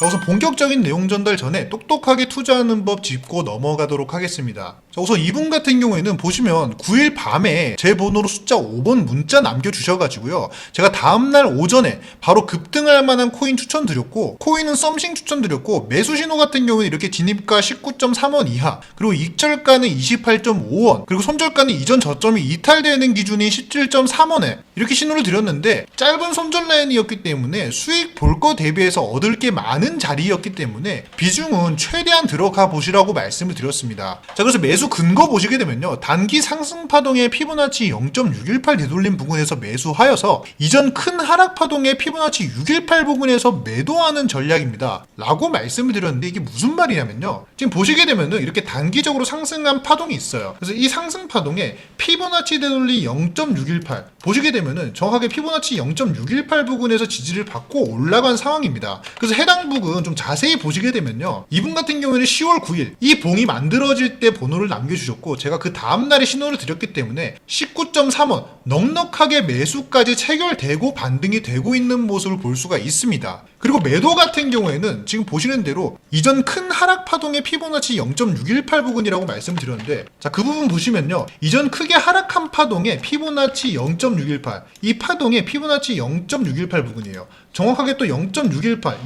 자, 우선 본격적인 내용 전달 전에 똑똑하게 투자하는 법 짚고 넘어가도록 하겠습니다. 자, 우선 이분 같은 경우에는 보시면 9일 밤에 제 번호로 숫자 5번 문자 남겨주셔가지고요. 제가 다음날 오전에 바로 급등할 만한 코인 추천드렸고, 코인은 썸씽 추천드렸고, 매수 신호 같은 경우는 이렇게 진입가 19.3원 이하, 그리고 익절가는 28.5원, 그리고 손절가는 이전 저점이 이탈되는 기준인 17.3원에 이렇게 신호를 드렸는데, 짧은 손절 라인이었기 때문에 수익 볼 거 대비해서 얻을 게 많은 자리였기 때문에 비중은 최대한 들어가 보시라고 말씀을 드렸습니다. 자, 그래서 매수 근거 보시게 되면요. 단기 상승 파동의 피보나치 0.618 되돌림 부근에서 매수하여서 이전 큰 하락 파동의 피보나치 618 부근에서 매도하는 전략입니다. 라고 말씀을 드렸는데 이게 무슨 말이냐면요. 지금 보시게 되면은 이렇게 단기적으로 상승한 파동이 있어요. 그래서 이 상승 파동에 피보나치 되돌리 0.618 보시게 되면은 정확하게 피보나치 0.618 부근에서 지지를 받고 올라간 상황입니다. 그래서 해당 부분 좀 자세히 보시게 되면요. 이분 같은 경우에는 10월 9일 이 봉이 만들어질 때 번호를 남겨주셨고 제가 그 다음날에 신호를 드렸기 때문에 19.3원 넉넉하게 매수까지 체결되고 반등이 되고 있는 모습을 볼 수가 있습니다. 그리고 매도 같은 경우에는 지금 보시는 대로 이전 큰 하락 파동의 피보나치 0.618 부근이라고 말씀드렸는데 자 그 부분 보시면요 이전 크게 하락한 파동의 피보나치 0.618 이 파동의 피보나치 0.618 부근이에요 정확하게 또 0.618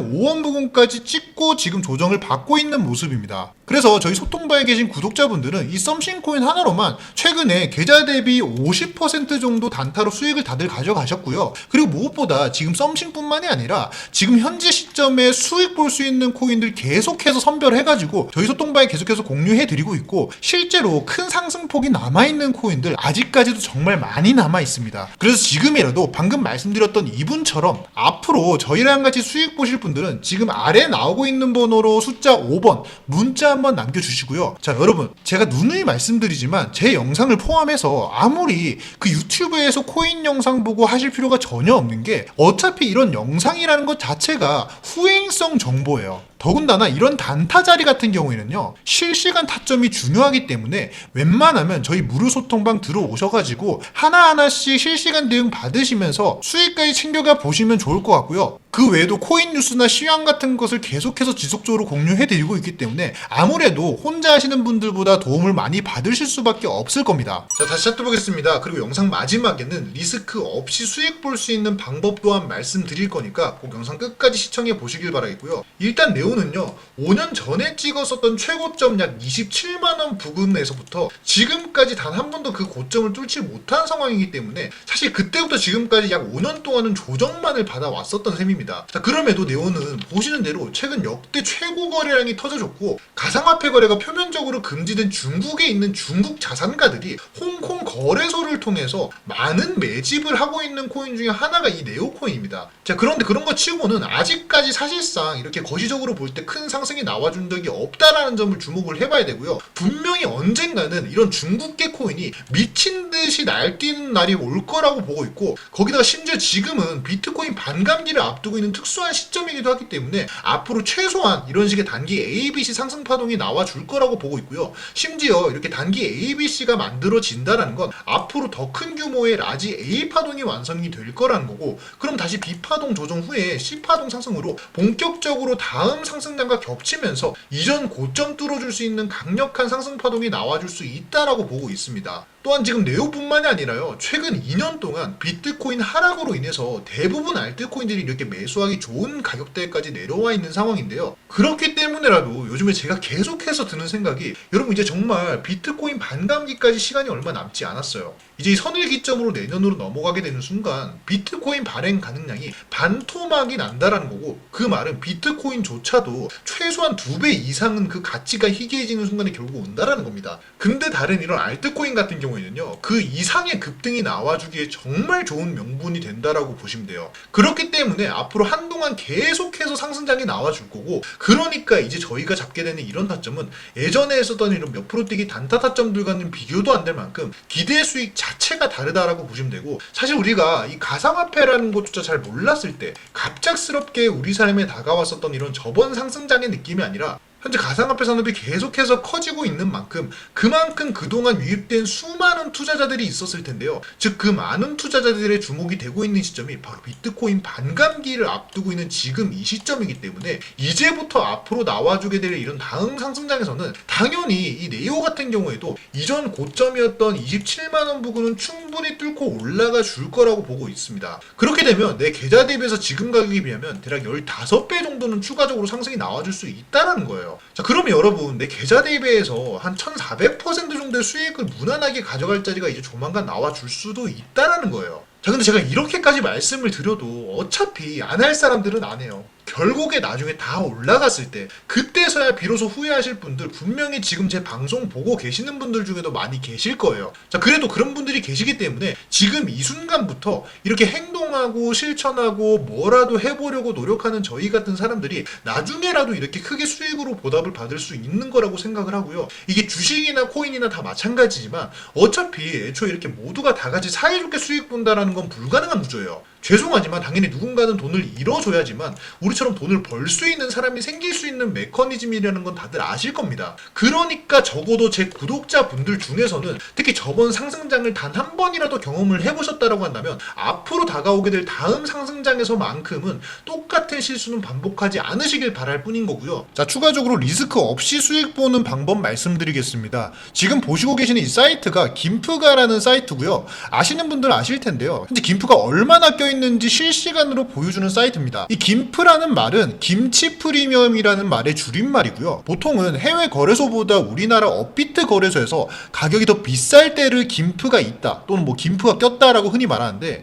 28.5원 부근까지 찍고 지금 조정을 받고 있는 모습입니다 그래서 저희 소통방에 계신 구독자분들은 이 썸씽코인 하나로만 최근에 계좌 대비 50% 정도 단타로 수익을 다들 가져가셨고요 그리고 무엇보다 지금 썸씽뿐만이 아니라 지금 현재 시점에 수익 볼 수 있는 코인들 계속해서 선별해가지고 저희 소통방에 계속해서 공유해드리고 있고 실제로 큰 상승폭이 남아있는 코인들 아직까지도 정말 많이 남아있습니다. 그래서 지금이라도 방금 말씀드렸던 이분처럼 앞으로 저희랑 같이 수익 보실 분 들은 지금 아래 나오고 있는 번호로 숫자 5번 문자 한번 남겨주시고요. 자 여러분 제가 누누이 말씀드리지만 제 영상을 포함해서 아무리 그 유튜브에서 코인 영상 보고 하실 필요가 전혀 없는 게 어차피 이런 영상이라는 것 자체가 후행성 정보예요. 더군다나 이런 단타 자리 같은 경우에는요 실시간 타점이 중요하기 때문에 웬만하면 저희 무료 소통방 들어오셔가지고 하나하나씩 실시간 대응 받으시면서 수익까지 챙겨가 보시면 좋을 것 같고요. 그 외에도 코인 뉴스나 시황 같은 것을 계속해서 지속적으로 공유해드리고 있기 때문에 아무래도 혼자 하시는 분들보다 도움을 많이 받으실 수밖에 없을 겁니다. 자 다시 시작해보겠습니다. 그리고 영상 마지막에는 리스크 없이 수익 볼 수 있는 방법 또한 말씀드릴 거니까 꼭 영상 끝까지 시청해 보시길 바라겠고요. 일단 내용 은요 5년 전에 찍었었던 최고점 약 27만원 부근에서부터 지금까지 단 한 번도 그 고점을 뚫지 못한 상황이기 때문에 사실 그때부터 지금까지 약 5년 동안은 조정만을 받아왔었던 셈입니다 자 그럼에도 네오는 보시는 대로 최근 역대 최고 거래량이 터져줬고 가상화폐 거래가 표면적으로 금지된 중국에 있는 중국 자산가들이 홍콩 거래소를 통해서 많은 매집을 하고 있는 코인 중에 하나가 이 네오코인입니다. 자 그런데 그런 거 치고는 아직까지 사실상 이렇게 거시적으로 볼 때 큰 상승이 나와준 적이 없다라는 점을 주목을 해봐야 되고요. 분명히 언젠가는 이런 중국계 코인이 미친 듯이 날뛰는 날이 올 거라고 보고 있고 거기다가 심지어 지금은 비트코인 반감기를 앞두고 있는 특수한 시점이기도 하기 때문에 앞으로 최소한 이런 식의 단기 ABC 상승 파동이 나와줄 거라고 보고 있고요. 심지어 이렇게 단기 ABC가 만들어진다라는 건 앞으로 더 큰 규모의 라지 A 파동이 완성이 될 거라는 거고 그럼 다시 B 파동 조정 후에 C 파동 상승으로 본격적으로 다음 상승단과 겹치면서 이전 고점 뚫어줄 수 있는 강력한 상승 파동이 나와줄 수 있다라고 보고 있습니다. 또한 지금 네오뿐만이 아니라요. 최근 2년 동안 비트코인 하락으로 인해서 대부분 알트코인들이 이렇게 매수하기 좋은 가격대까지 내려와 있는 상황인데요. 그렇기 때문에라도 요즘에 제가 계속해서 드는 생각이 여러분 이제 정말 비트코인 반감기까지 시간이 얼마 남지 않았어요. 이제 이 선일 기점으로 내년으로 넘어가게 되는 순간 비트코인 발행 가능량이 반토막이 난다라는 거고 그 말은 비트코인조차도 최소한 두 배 이상은 그 가치가 희귀해지는 순간이 결국 온다라는 겁니다. 근데 다른 이런 알트코인 같은 경우에는요 그 이상의 급등이 나와주기에 정말 좋은 명분이 된다라고 보시면 돼요. 그렇기 때문에 앞으로 한동안 계속해서 상승장이 나와줄 거고 그러니까 이제 저희가 잡게 되는 이런 타점은 예전에 했었던 이런 몇 프로 뛰기 단타 타점들과는 비교도 안 될 만큼 기대 수익 자체가 다르다라고 보시면 되고 사실 우리가 이 가상화폐라는 것조차 잘 몰랐을 때 갑작스럽게 우리 삶에 다가왔었던 이런 저번 상승장의 느낌이 아니라 현재 가상화폐 산업이 계속해서 커지고 있는 만큼 그만큼 그동안 유입된 수많은 투자자들이 있었을 텐데요. 즉 그 많은 투자자들의 주목이 되고 있는 시점이 바로 비트코인 반감기를 앞두고 있는 지금 이 시점이기 때문에 이제부터 앞으로 나와주게 될 이런 다음 상승장에서는 당연히 이 네이오 같은 경우에도 이전 고점이었던 27만 원 부근은 충분히 뚫고 올라가 줄 거라고 보고 있습니다. 그렇게 되면 내 계좌 대비해서 지금 가격에 비하면 대략 15배 정도는 추가적으로 상승이 나와줄 수 있다라는 거예요. 자, 그러면 여러분 내 계좌 대비해서 한 1,400% 정도의 수익을 무난하게 가져갈 자리가 이제 조만간 나와 줄 수도 있다라는 거예요. 자, 근데 제가 이렇게까지 말씀을 드려도 어차피 안 할 사람들은 안 해요. 결국에 나중에 다 올라갔을 때 그때서야 비로소 후회하실 분들 분명히 지금 제 방송 보고 계시는 분들 중에도 많이 계실 거예요. 자 그래도 그런 분들이 계시기 때문에 지금 이 순간부터 이렇게 행동하고 실천하고 뭐라도 해보려고 노력하는 저희 같은 사람들이 나중에라도 이렇게 크게 수익으로 보답을 받을 수 있는 거라고 생각을 하고요. 이게 주식이나 코인이나 다 마찬가지지만 어차피 애초에 이렇게 모두가 다 같이 사이좋게 수익 본다라는 건 불가능한 구조예요. 죄송하지만 당연히 누군가는 돈을 잃어줘야지만 우리처럼 돈을 벌 수 있는 사람이 생길 수 있는 메커니즘이라는 건 다들 아실 겁니다. 그러니까 적어도 제 구독자분들 중에서는 특히 저번 상승장을 단 한 번이라도 경험을 해보셨다라고 한다면 앞으로 다가오게 될 다음 상승장에서만큼은 똑같은 실수는 반복하지 않으시길 바랄 뿐인 거고요. 자 추가적으로 리스크 없이 수익 보는 방법 말씀드리겠습니다. 지금 보시고 계시는 이 사이트가 김프가라는 사이트고요. 아시는 분들 아실 텐데요. 현재 김프가 얼마나 껴 있는지 실시간으로 보여주는 사이트입니다. 이 김프라는 말은 김치 프리미엄이라는 말의 줄임말이고요. 보통은 해외 거래소보다 우리나라 업비트 거래소에서 가격이 더 비쌀 때를 김프가 있다 또는 뭐 김프가 꼈다라고 흔히 말하는데